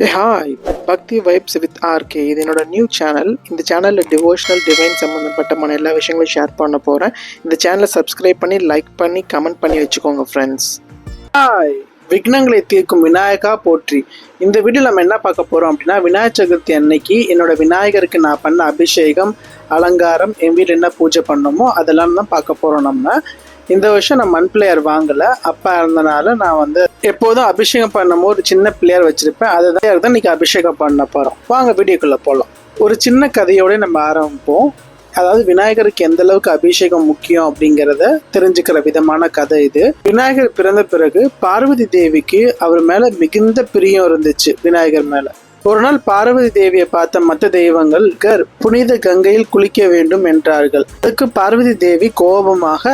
Hey hi Bhakti vibes with RK இது என்னோட new channel இந்த சேனலில் டிவோஷனல் டிவைன் சம்மந்தப்பட்டமான எல்லா விஷயங்களும் ஷேர் பண்ண போகிறேன் இந்த சேனலை சப்ஸ்கிரைப் பண்ணி லைக் பண்ணி கமெண்ட் பண்ணி வச்சுக்கோங்க ஃப்ரெண்ட்ஸ் ஹாய் விக்னங்களை தீர்க்கும் விநாயகா போற்றி. இந்த வீடியோ நம்ம என்ன பார்க்க போகிறோம் அப்படின்னா விநாயகர் சதுர்த்தி அன்னைக்கு என்னோட விநாயகருக்கு நான் பண்ண அபிஷேகம் அலங்காரம் என் வீட்டில் என்ன பூஜை பண்ணோமோ அதெல்லாம் தான் பார்க்க போகிறோம் நம்ம. இந்த வருஷம் நான் மண் பிளேயர் வாங்கலை. அப்பா இருந்தனால நான் வந்து எப்போதும் அபிஷேகம் பண்ணும் ஒரு சின்ன பிள்ளையார் வச்சுருப்பேன். அதை தான் தான் இன்றைக்கி அபிஷேகம் பண்ண போகிறோம் வாங்க வீடியோக்குள்ளே போகலாம் ஒரு சின்ன கதையோட நம்ம ஆரம்பிப்போம். அதாவது விநாயகருக்கு எந்த அளவுக்கு அபிஷேகம் முக்கியம் அப்படிங்கிறத தெரிஞ்சுக்கிற விதமான கதை இது. விநாயகர் பிறந்த பிறகு பார்வதி தேவிக்கு அவர் மேல மிகுந்த பிரியம் இருந்துச்சு விநாயகர் மேல. ஒரு நாள் பார்வதி தேவியை பார்த்த மற்ற தெய்வங்கள் "கர், புனித கங்கையில் குளிக்க வேண்டும் என்றார்கள். அதுக்கு பார்வதி தேவி கோபமாக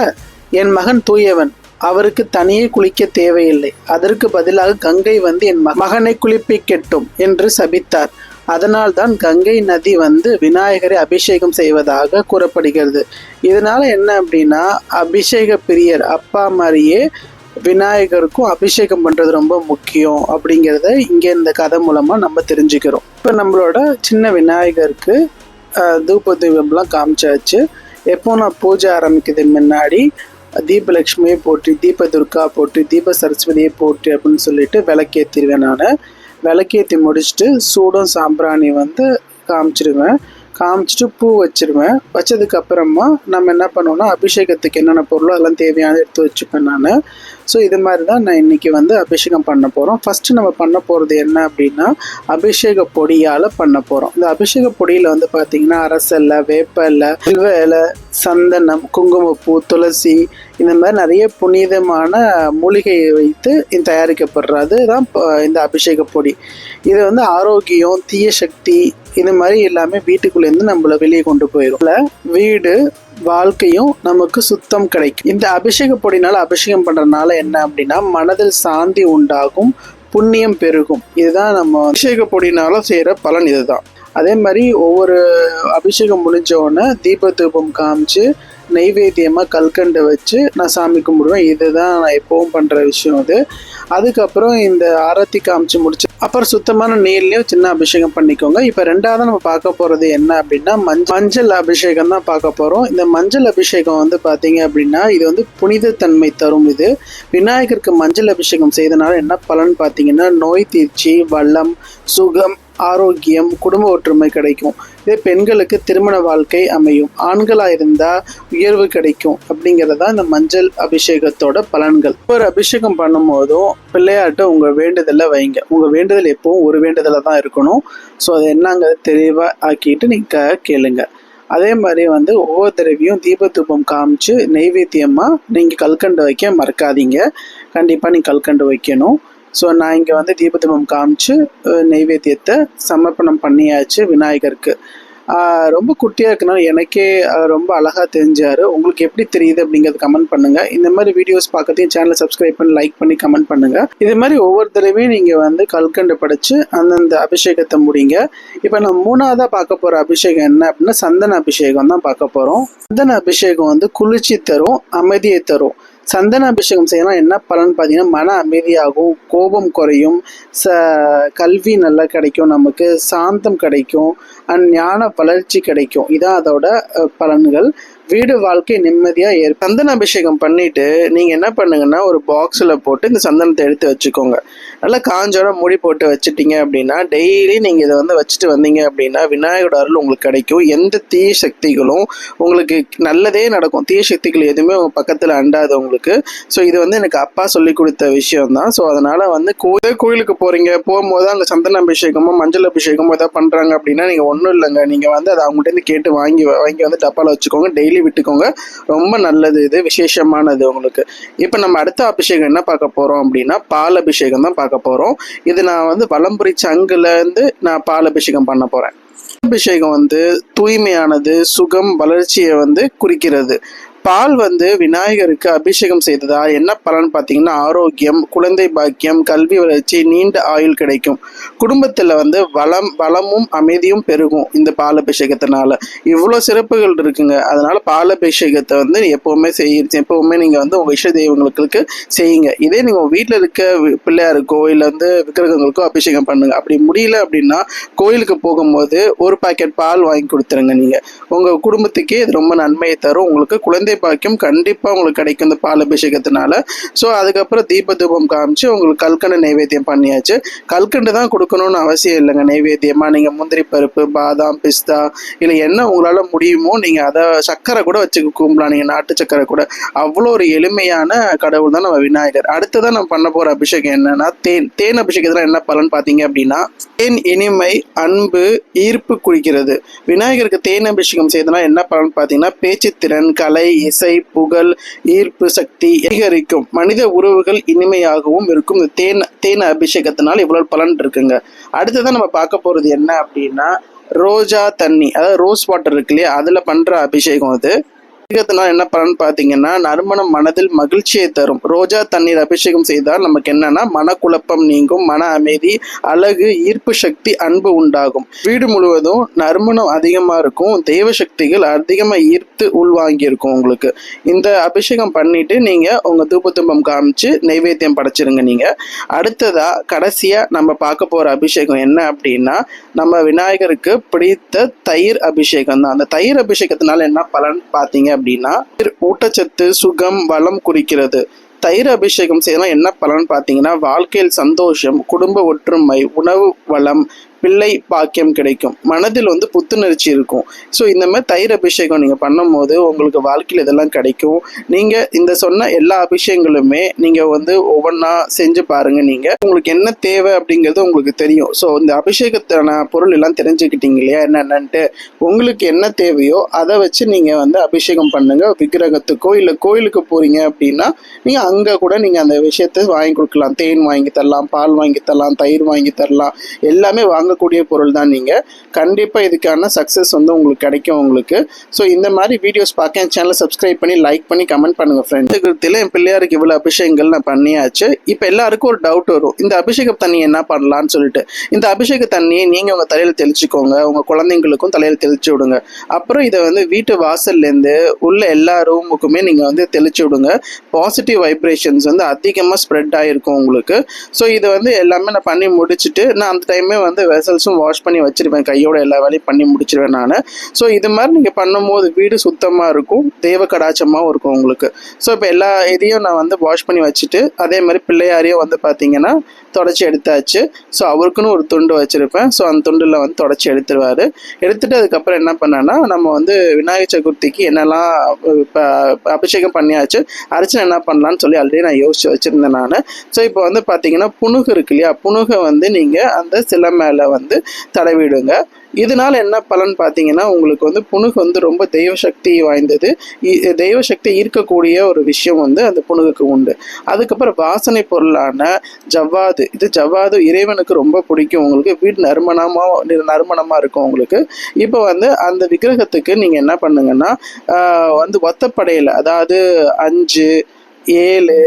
என் மகன் தூயவன் அவருக்கு தனியே குளிக்க தேவையில்லை. அதற்கு பதிலாக கங்கை வந்து என் ம- மகனை குளிப்பிக்கட்டும் என்று சபித்தார். அதனால்தான் கங்கை நதி வந்து விநாயகரை அபிஷேகம் செய்வதாக கூறப்படுகிறது. இதனால என்ன அப்படின்னா அபிஷேக பிரியர் அப்பா மாதிரியே விநாயகருக்கும் அபிஷேகம் பண்றது ரொம்ப முக்கியம் அப்படிங்கிறத இங்கே இந்த கதை மூலமா நம்ம தெரிஞ்சுக்கிறோம். இப்போ நம்மளோட சின்ன விநாயகருக்கு தூப தீபம்லாம் காமிச்சாச்சு. எப்போ நான் பூஜை ஆரம்பிக்கிறது முன்னாடி தீபலட்சுமியை போட்டு தீப துர்கா போட்டு தீப சரஸ்வதியை போட்டு அப்படின்னு சொல்லிட்டு விளக்கேற்றிடுவேன் நான். விளக்கேற்றி முடிச்சுட்டு சூடம் சாம்பிராணி வந்து காமிச்சிடுவேன் காமிச்சிட்டு பூ வச்சிருவேன். வச்சதுக்கப்புறமா நம்ம என்ன பண்ணுவோம்னா அபிஷேகத்துக்கு என்னென்ன பொருளோ அதெல்லாம் தேவையான எடுத்து வச்சுப்பேன் நான். ஸோ இது மாதிரி தான் நான் இன்றைக்கி வந்து அபிஷேகம் பண்ண போகிறோம் ஃபஸ்ட்டு நம்ம பண்ண போகிறது என்ன அப்படின்னா அபிஷேக பொடியால் பண்ண போகிறோம் இந்த அபிஷேக பொடியில் வந்து பார்த்தீங்கன்னா அரசல்ல வேப்ப வில்வ இலை சந்தனம் குங்குமப்பூ துளசி இந்த மாதிரி நிறைய புனிதமான மூலிகையை வைத்து இது தயாரிக்கப்படுறது. தான் இப்போ இந்த அபிஷேக பொடி. இது வந்து ஆரோக்கியம் தீய சக்தி இது மாதிரி எல்லாமே வீட்டுக்குள்ளேருந்து நம்மள வெளியே கொண்டு போயிடும் வீடு வாழ்க்கையும் நமக்கு சுத்தம் கிடைக்கும். இந்த அபிஷேக பொடினால் அபிஷேகம் பண்ணுறதுனால என்ன அப்படின்னா மனதில் சாந்தி உண்டாகும் புண்ணியம் பெருகும். இதுதான் நம்ம அபிஷேக பொடினால செய்கிற பலன் இதுதான். அதே மாதிரி ஒவ்வொரு அபிஷேகம் முடிஞ்ச உடனே தீப தூபம் காமிச்சு நெய்வேத்தியமாக கல்கண்டை வச்சு நான் சாமி கும்பிடுவேன். இதுதான் நான் எப்பவும் பண்ணுற விஷயம் அது. அதுக்கப்புறம் இந்த ஆரத்தி காமிச்சு முடிச்சு அப்புறம் சுத்தமான நீர்லேயும் சின்ன அபிஷேகம் பண்ணிக்கோங்க. இப்போ ரெண்டாவது நம்ம பார்க்க போகிறது என்ன அப்படின்னா மஞ்சள் மஞ்சள் அபிஷேகம் தான் பார்க்க போகிறோம் இந்த மஞ்சள் அபிஷேகம் வந்து பார்த்தீங்க அப்படின்னா இது வந்து புனிதத்தன்மை தரும் இது. விநாயகருக்கு மஞ்சள் அபிஷேகம் செய்தனால என்ன பலன் பார்த்தீங்கன்னா நோய் தீர்ச்சி வளம் சுகம் ஆரோக்கியம் குடும்ப ஒற்றுமை கிடைக்கும். இதே பெண்களுக்கு திருமண வாழ்க்கை அமையும். ஆண்களாக இருந்தால் உயர்வு கிடைக்கும் அப்படிங்கிறதா இந்த மஞ்சள் அபிஷேகத்தோட பலன்கள். ஒரு அபிஷேகம் பண்ணும்போதும் பிள்ளையாட்ட உங்கள் வேண்டுதலை வைங்க. உங்கள் வேண்டுதல் எப்போவும் ஒரு வேண்டுதலை தான் இருக்கணும். ஸோ அது என்னங்கிறத தெளிவாக ஆக்கிட்டு நீங்கள் கேளுங்க. அதே மாதிரி வந்து ஒவ்வொரு தடவையும் தீபத்தூபம் காமிச்சு நெய்வேத்தியமாக நீங்கள் கல்கண்டு வைக்க மறக்காதீங்க. கண்டிப்பாக நீங்கள் கல்கண்டு வைக்கணும். ஸோ நான் இங்கே வந்து தீபதீபம் காமிச்சு நெய்வேத்தியத்தை சமர்ப்பணம் பண்ணியாச்சு விநாயகருக்கு. ரொம்ப குட்டியாக இருக்கனால எனக்கே ரொம்ப அழகாக தெரிஞ்சார். உங்களுக்கு எப்படி தெரியுது அப்படிங்கிறது கமெண்ட் பண்ணுங்கள் இந்த மாதிரி வீடியோஸ் பார்க்கறதையும் சேனலை சப்ஸ்கிரைப் பண்ணி லைக் பண்ணி கமெண்ட் பண்ணுங்கள் இது மாதிரி ஒவ்வொரு தடவையும் நீங்கள் வந்து கல்கண்டு படித்து அந்தந்த அபிஷேகத்தை முடிங்க. இப்போ நம்ம மூணாவதாக பார்க்க போகிற அபிஷேகம் என்ன அப்படின்னா சந்தன அபிஷேகம் தான் பார்க்க போகிறோம் சந்தன அபிஷேகம் வந்து குளிர்ச்சி தரும் அமைதியை தரும். சந்தன அபிஷேகம் செய்யலாம். என்ன பலன் பார்த்தீங்கன்னா மன அமைதியாகும் கோபம் குறையும். ச கல்வி நல்லா கிடைக்கும் நமக்கு. சாந்தம் கிடைக்கும். அண்ட் ஞான வளர்ச்சி கிடைக்கும். இதான் அதோட பலன்கள். வீடு வாழ்க்கை நிம்மதியாக ஏற் சந்தன அபிஷேகம் பண்ணிட்டு நீங்கள் என்ன பண்ணுங்கன்னா ஒரு பாக்ஸில் போட்டு இந்த சந்தனத்தை எடுத்து வச்சுக்கோங்க. நல்லா காஞ்சோட மூடி போட்டு வச்சுட்டீங்க அப்படின்னா டெய்லி நீங்கள் இதை வந்து வச்சுட்டு வந்தீங்க அப்படின்னா விநாயகரோட அருள் உங்களுக்கு கிடைக்கும். எந்த தீய சக்திகளும் உங்களுக்கு நல்லதே நடக்கும். தீய சக்திகள் எதுவுமே உங்கள் பக்கத்தில் அண்டாது உங்களுக்கு. ஸோ இது வந்து எனக்கு அப்பா சொல்லி கொடுத்த விஷயம் தான் ஸோ அதனால் வந்து கோயில் கோயிலுக்கு போகிறீங்க போகும்போது அங்கே சந்தன அபிஷேகமோ மஞ்சள் அபிஷேகமோ ஏதாவது பண்ணுறாங்க அப்படின்னா நீங்கள் ஒன்றும் இல்லைங்க. நீங்கள் வந்து அதை அவங்ககிட்ட கேட்டு வாங்கி வாங்கி வந்து டப்பாவில் வச்சுக்கோங்க. டெய்லி விட்டுக்கோங்க. ரொம்ப நல்லது இது விசேஷமானது உங்களுக்கு. இப்போ நம்ம அடுத்த அபிஷேகம் என்ன பார்க்க போகிறோம் அப்படின்னா பால் அபிஷேகம் தான் பார்க்க போகிறோம் இது நான் வந்து வலம்புரி சங்குலேருந்து நான் பால் அபிஷேகம் பண்ண போகிறேன் அபிஷேகம் வந்து தூய்மையானது சுகம் வளர்ச்சியை வந்து குறிக்கிறது. பால் வந்து விநாயகருக்கு அபிஷேகம் செய்ததா? என்ன பலன் பார்த்தீங்கன்னா ஆரோக்கியம் குழந்தை பாக்கியம் கல்வி வளர்ச்சி நீண்ட ஆயுள் கிடைக்கும். குடும்பத்தில் வந்து வளம் வளமும் அமைதியும் பெருகும் இந்த பால் அபிஷேகத்தினால. இவ்வளோ சிறப்புகள் இருக்குங்க. அதனால பால் அபிஷேகத்தை வந்து எப்போவுமே செய்ய எப்போவுமே நீங்கள் வந்து உங்கள் இஷ்ட தெய்வங்களுக்கு செய்யுங்க. இதே நீங்கள் உங்கள் வீட்டில் இருக்க பிள்ளையாருக்கோ இல்லை வந்து விக்கிரகங்களுக்கோ அபிஷேகம் பண்ணுங்க. அப்படி முடியல அப்படின்னா கோயிலுக்கு போகும்போது ஒரு பாக்கெட் பால் வாங்கி கொடுத்துருங்க நீங்கள் உங்கள் குடும்பத்துக்கே இது ரொம்ப நன்மையை தரும். உங்களுக்கு குழந்தை பாக்கியம் கண்டிப்பாக உங்களுக்கு கிடைக்கும் இந்த பால் அபிஷேகத்தினால ஸோ அதுக்கப்புறம் தீப தூபம் காமிச்சு உங்களுக்கு கல்கண்டு நைவேத்தியம் பண்ணியாச்சு. கல்கண்டு தான் கொடுக்கணும்னு அவசியம் இல்லைங்க நைவேத்தியமாக நீங்கள் முந்திரி பருப்பு பாதாம் பிஸ்தா இல்லை என்ன உங்களால் முடியுமோ நீங்கள் அதை சக்கரை கூட வச்சு கும்பலாம். நீங்கள் நாட்டு சக்கரை கூட. அவ்வளோ ஒரு எளிமையான கடவுள் தான் நம்ம விநாயகர். அடுத்ததான் நம்ம பண்ண போகிற அபிஷேகம் என்னன்னா தேன். தேன் அபிஷேகத்தில் என்ன பலன் பார்த்தீங்க அப்படின்னா தேன் இனிமை அன்பு ஈர்ப்பு குறிக்கிறது விநாயகருக்கு தேன் அபிஷேகம் செய்தனா என்ன பலன் பார்த்தீங்கன்னா பேச்சுத்திறன் கலை இசை புகழ் ஈர்ப்பு சக்தி அதிகரிக்கும். மனித உறவுகள் இனிமையாகவும் இருக்கும். இந்த தேன் தேன் அபிஷேகத்தினால் இவ்வளவு பலன் இருக்குங்க. அடுத்ததான் நம்ம பார்க்க போறது என்ன அப்படின்னா ரோஜா தண்ணி. அதாவது ரோஸ் வாட்டர் இருக்கு இல்லையா? அதில் பண்ற அபிஷேகம் அது. அபிஷேகத்தினால் என்ன பலன் பார்த்தீங்கன்னா நறுமணம் மனதில் மகிழ்ச்சியை தரும். ரோஜா தண்ணீர் அபிஷேகம் செய்தால் நமக்கு என்னன்னா மனக்குழப்பம் நீங்கும் மன அமைதி அழகு ஈர்ப்பு சக்தி அன்பு உண்டாகும். வீடு முழுவதும் நறுமணம் அதிகமாக இருக்கும். தெய்வ சக்திகள் அதிகமாக ஈர்த்து உள்வாங்கியிருக்கும் உங்களுக்கு. இந்த அபிஷேகம் பண்ணிட்டு நீங்கள் உங்கள் தூபத்தும்பம் காமிச்சு நைவேத்தியம் படைச்சிருங்க நீங்கள் அடுத்ததா கடைசியாக நம்ம பார்க்க போகிற அபிஷேகம் என்ன அப்படின்னா நம்ம விநாயகருக்கு பிடித்த தயிர் அபிஷேகம் தான் அந்த தயிர் அபிஷேகத்தினால என்ன பலன் பார்த்தீங்க அப்படின்னா ஊட்டச்சத்து சுகம் வளம் குறிக்கிறது. தயிர் அபிஷேகம் செய்யலாம் என்ன பலன் பார்த்தீங்கன்னா வாழ்க்கையில் சந்தோஷம் குடும்ப ஒற்றுமை உணவு வளம் பிள்ளை பாக்கியம் கிடைக்கும். மனதில் வந்து புத்துணர்ச்சி இருக்கும். ஸோ இந்த மாதிரி தயிர் அபிஷேகம் நீங்கள் பண்ணும்போது உங்களுக்கு வாழ்க்கையில் இதெல்லாம் கிடைக்கும். நீங்கள் இந்த சொன்ன எல்லா அபிஷேகங்களுமே நீங்கள் வந்து ஒவ்வொன்றா செஞ்சு பாருங்கள் நீங்கள் உங்களுக்கு என்ன தேவை அப்படிங்கிறது உங்களுக்கு தெரியும். ஸோ இந்த அபிஷேகத்தான பொருள் எல்லாம் தெரிஞ்சுக்கிட்டீங்க இல்லையா? என்னென்னன்ட்டு உங்களுக்கு என்ன தேவையோ அதை வச்சு நீங்கள் வந்து அபிஷேகம் பண்ணுங்கள் விக்கிரகத்துக்கோ இல்லை கோயிலுக்கு போகிறீங்க அப்படின்னா நீங்கள் அங்கே கூட நீங்கள் அந்த விஷயத்தை வாங்கி கொடுக்கலாம். தேன் வாங்கி தரலாம் பால் வாங்கி தரலாம் தயிர் வாங்கி தரலாம். எல்லாமே வாங்க வாங்கக்கூடிய பொருள் தான் நீங்கள் கண்டிப்பாக இதுக்கான சக்ஸஸ் வந்து உங்களுக்கு கிடைக்கும் உங்களுக்கு. ஸோ இந்த மாதிரி வீடியோஸ் பார்க்க என் சேனலை சப்ஸ்கிரைப் பண்ணி லைக் பண்ணி கமெண்ட் பண்ணுங்கள் ஃப்ரெண்ட்ஸ் கிருத்தியில் என் பிள்ளையாருக்கு இவ்வளோ அபிஷேகங்கள் நான் பண்ணியாச்சு. இப்போ எல்லாருக்கும் ஒரு டவுட் வரும். இந்த அபிஷேக தண்ணி என்ன பண்ணலான்னு சொல்லிட்டு. இந்த அபிஷேக தண்ணியை நீங்கள் உங்கள் தலையில் தெளிச்சுக்கோங்க. உங்கள் குழந்தைங்களுக்கும் தலையில் தெளிச்சு விடுங்க. அப்புறம் இதை வந்து வீட்டு வாசல்லேருந்து உள்ள எல்லா ரூமுக்குமே நீங்கள் வந்து தெளிச்சு விடுங்க. பாசிட்டிவ் வைப்ரேஷன்ஸ் வந்து அதிகமாக ஸ்ப்ரெட் ஆகிருக்கும் உங்களுக்கு. ஸோ இதை வந்து எல்லாமே நான் பண்ணி முடிச்சுட்டு நான் அந்த டைமே வந்து வெசல்ஸும் வாஷ் பண்ணி வச்சுருப்பேன். கையோட எல்லா வேலையும் பண்ணி முடிச்சிருவேன் நான். ஸோ இது மாதிரி நீங்கள் பண்ணும்போது வீடு சுத்தமாக இருக்கும். தேவ கடாச்சமாகவும் இருக்கும் உங்களுக்கு. ஸோ இப்போ எல்லா இதையும் நான் வந்து வாஷ் பண்ணி வச்சுட்டு அதே மாதிரி பிள்ளையாரையும் வந்து பார்த்தீங்கன்னா தொடச்சி எடுத்தாச்சு. ஸோ அவருக்குன்னு ஒரு துண்டு வச்சுருப்பேன். ஸோ அந்த துண்டில் வந்து தொடச்சி எடுத்துருவாரு. எடுத்துட்டு அதுக்கப்புறம் என்ன பண்ணேன்னா நம்ம வந்து விநாயகர் சதுர்த்திக்கு என்னெல்லாம் இப்போ அபிஷேகம் பண்ணியாச்சு அர்ச்சனை என்ன பண்ணலான்னு சொல்லி ஆல்ரெடி நான் யோசிச்சு வச்சுருந்தேன் நான். ஸோ இப்போ வந்து பார்த்தீங்கன்னா புணுகு இருக்கு இல்லையா? புணுகை வந்து நீங்கள் அந்த சிலை மேலே வந்து தடவிடுங்க. இதனால் என்ன பலன் பார்த்தீங்கன்னா உங்களுக்கு வந்து புணுகு வந்து ரொம்ப தெய்வ சக்தி வாய்ந்தது. தெய்வ சக்தி ஈர்க்கக்கூடிய ஒரு விஷயம் வந்து அந்த புணுகுக்கு உண்டு. அதுக்கப்புறம் வாசனை பொருளான ஜவ்வாது. இது ஜவ்வாது இறைவனுக்கு ரொம்ப பிடிக்கும். உங்களுக்கு வீடு நறுமணமாக நறுமணமாக இருக்கும் உங்களுக்கு. இப்போ வந்து அந்த விக்கிரகத்துக்கு நீங்கள் என்ன பண்ணுங்கன்னா வந்து ஒத்தப்படையில் அதாவது அஞ்சு ஏழு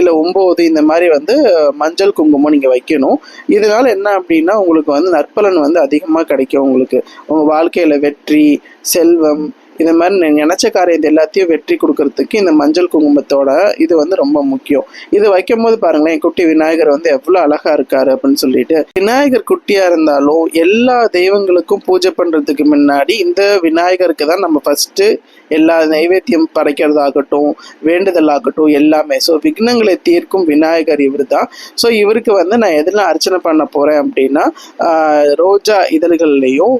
இல்லை ஒம்பது இந்த மாதிரி வந்து மஞ்சள் குங்குமம் நீங்கள் வைக்கணும். இதனால் என்ன அப்படின்னா உங்களுக்கு வந்து நற்பலன் வந்து அதிகமாக கிடைக்கும் உங்களுக்கு. உங்கள் வாழ்க்கையில் வெற்றி செல்வம் இந்த மாதிரி நீ நினச்ச காரியத்தை எல்லாத்தையும் வெற்றி கொடுக்கறதுக்கு இந்த மஞ்சள் குங்குமத்தோட இது வந்து ரொம்ப முக்கியம். இது வைக்கும் போது பாருங்களேன் குட்டி விநாயகர் வந்து எவ்வளோ அழகா இருக்காரு அப்படின்னு சொல்லிட்டு. விநாயகர் குட்டியா இருந்தாலும் எல்லா தெய்வங்களுக்கும் பூஜை பண்றதுக்கு முன்னாடி இந்த விநாயகருக்கு தான் நம்ம ஃபர்ஸ்ட் எல்லா நைவேத்தியம் படைக்கிறதாகட்டும் வேண்டுதலாகட்டும் எல்லாமே. ஸோ விக்னங்களை தீர்க்கும் விநாயகர் இவர் தான் ஸோ இவருக்கு வந்து நான் எதெல்லாம் அர்ச்சனை பண்ண போறேன் அப்படின்னா ரோஜா இதழ்கள்லையும்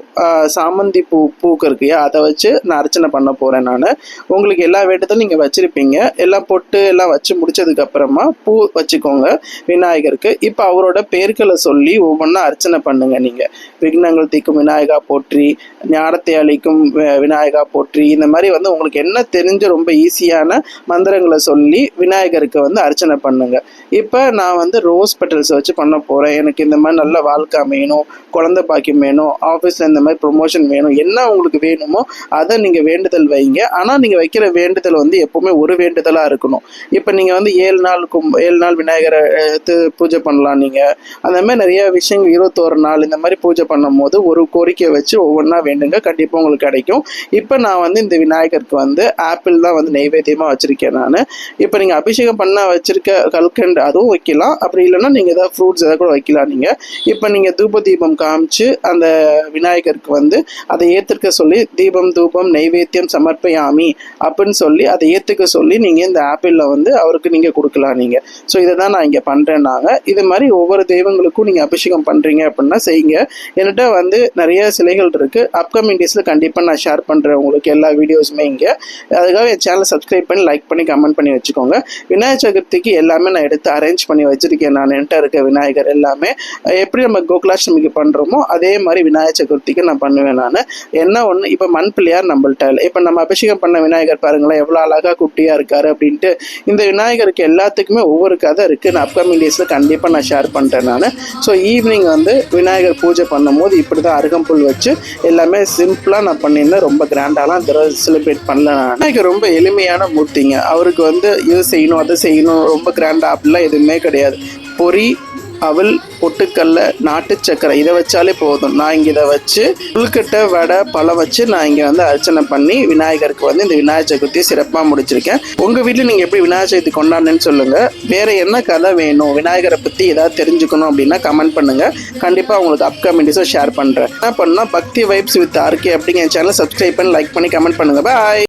சாமந்தி பூ பூக்கு இருக்கையா அதை வச்சு நான் அர்ச்சனை பண்ண போகிறேன் நான். உங்களுக்கு எல்லா வேட்டத்தையும் நீங்கள் வச்சுருப்பீங்க. எல்லாம் பொட்டு எல்லாம் வச்சு முடிச்சதுக்கப்புறமா பூ வச்சுக்கோங்க விநாயகருக்கு. இப்போ அவரோட பேர்களை சொல்லி ஒவ்வொன்றா அர்ச்சனை பண்ணுங்கள் நீங்கள் விக்னங்கள் தீக்கும் விநாயகா போற்றி ஞானத்தை அளிக்கும் விநாயகா போற்றி இந்த மாதிரி வந்து உங்களுக்கு என்ன தெரிஞ்ச ரொம்ப ஈஸியான மந்திரங்களை சொல்லி விநாயகருக்கு வந்து அர்ச்சனை பண்ணுங்கள் இப்போ நான் வந்து ரோஸ் பெட்டல்ஸ் வச்சு பண்ண போகிறேன் எனக்கு இந்த மாதிரி நல்ல வாழ்க்கை அமையணும் குழந்தை பாக்கியம் வேணும் ஆஃபீஸில் இந்த மாதிரி ப்ரொமோஷன் வேணும் என்ன உங்களுக்கு வேணுமோ அதை நீங்கள் நீங்கள் வேண்டுதல் வைங்க. ஆனால் நீங்கள் வைக்கிற வேண்டுதல் வந்து எப்போவுமே ஒரு வேண்டுதலாக இருக்கணும். இப்போ நீங்கள் வந்து ஏழு நாள் கும் ஏழு நாள் விநாயகரை எடுத்து பூஜை பண்ணலாம் நீங்கள் அந்த மாதிரி நிறைய விஷயங்கள் இருபத்தோரு நாள் இந்த மாதிரி பூஜை பண்ணும்போது ஒரு கோரிக்கை வச்சு ஒவ்வொன்றா வேண்டுங்க. கண்டிப்பாக உங்களுக்கு கிடைக்கும். இப்போ நான் வந்து இந்த விநாயகருக்கு வந்து ஆப்பிள் தான் வந்து நெய்வேத்தியமாக வச்சுருக்கேன் நான். இப்போ நீங்கள் அபிஷேகம் பண்ண வச்சிருக்க கல்கண்டு அதுவும் வைக்கலாம். அப்படி இல்லைன்னா நீங்கள் ஏதாவது ஃப்ரூட்ஸ் எதாவது கூட வைக்கலாம் நீங்கள் இப்போ நீங்கள் தூப தீபம் காமிச்சு அந்த விநாயகருக்கு வந்து அதை ஏற்றுக்க சொல்லி தீபம் தூபம் நைவேத்தியம் சமர்ப்பயாமி அப்படின்னு சொல்லி அதை ஏற்றுக்க சொல்லி நீங்கள் இந்த ஆப்பிளில் வந்து அவருக்கு நீங்கள் கொடுக்கலாம் நீங்கள் ஸோ இதை தான் நான் இங்கே பண்ணுறேன் நாங்கள் இது மாதிரி ஒவ்வொரு தெய்வங்களுக்கும் நீங்கள் அபிஷேகம் பண்ணுறீங்க அப்படின்னா செய்யுங்க. என்கிட்ட வந்து நிறைய சிலைகள் இருக்குது அப்கமிங் டேஸில் கண்டிப்பாக நான் ஷேர் பண்ணுறேன் உங்களுக்கு எல்லா வீடியோஸுமே இங்கே. அதுக்காக என் சேனலை சப்ஸ்கிரைப் பண்ணி லைக் பண்ணி கமெண்ட் பண்ணி வச்சுக்கோங்க. விநாயகர் சதுர்த்திக்கு எல்லாமே நான் எடுத்து அரேஞ்ச் பண்ணி வச்சுருக்கேன் நான். என்கிட்ட இருக்க விநாயகர் எல்லாமே. எப்படி நம்ம கோகுலாஷ்டமிக்கு பண்ணுறோமோ அதே மாதிரி விநாயகர் சதுர்த்திக்கு நான் பண்ணுவேன் நான். என்ன ஒன்று இப்போ மண் பிள்ளையார் நம்மள்ட்ட இல்லை இப்போ நம்ம அபிஷேகம் பண்ண விநாயகர் பாருங்களேன் எவ்வளோ அழகாக குட்டியாக இருக்காரு அப்படின்ட்டு. இந்த விநாயகருக்கு எல்லாத்துக்குமே ஒவ்வொரு கதை இருக்குது நான் அப்கமிங் டேஸில் கண்டிப்பாக நான் ஷேர் பண்ணுறேன் நான். ஸோ ஈவினிங் வந்து விநாயகர் பூஜை பண்ணும்போது இப்படி தான் அருகம்புல் வச்சு எல்லாமே சிம்பிளாக நான் பண்ணியிருந்தேன். ரொம்ப கிராண்டாலாம் இந்த செலிப்ரேட் பண்ணல நான். விநாயகர் ரொம்ப எளிமையான மூர்த்திங்க. அவருக்கு வந்து இது செய்யணும் அதை செய்யணும் ரொம்ப கிராண்டாக அப்படிலாம் எதுவுமே கிடையாது. பொரி அவள் பொட்டுக்கல்ல நாட்டு சக்கரை. இதை வச்சாலே போதும். நான் இங்கே இதை வச்சு புல்கட்டை வடை பழம் வச்சு நான் இங்கே வந்து அர்ச்சனை பண்ணி விநாயகருக்கு வந்து இந்த விநாயகர் சதுர்த்தியை சிறப்பாக முடிச்சிருக்கேன். உங்கள் வீட்டில் நீங்கள் எப்படி விநாயகர் சதுர்த்தி கொண்டாடுன்னு சொல்லுங்கள் வேறு என்ன கதை வேணும்? விநாயகரை பற்றி ஏதாவது தெரிஞ்சுக்கணும் அப்படின்னா கமெண்ட் பண்ணுங்கள் கண்டிப்பாக உங்களுக்கு அப்கமிங் ஷேர் பண்ணுறேன் என்ன பண்ணால் பக்தி வைப்ஸ் வித் ஆர்கே அப்படிங்கிற சேனல் சப்ஸ்கிரைப் பண்ணி லைக் பண்ணி கமெண்ட் பண்ணுங்கள் பாய்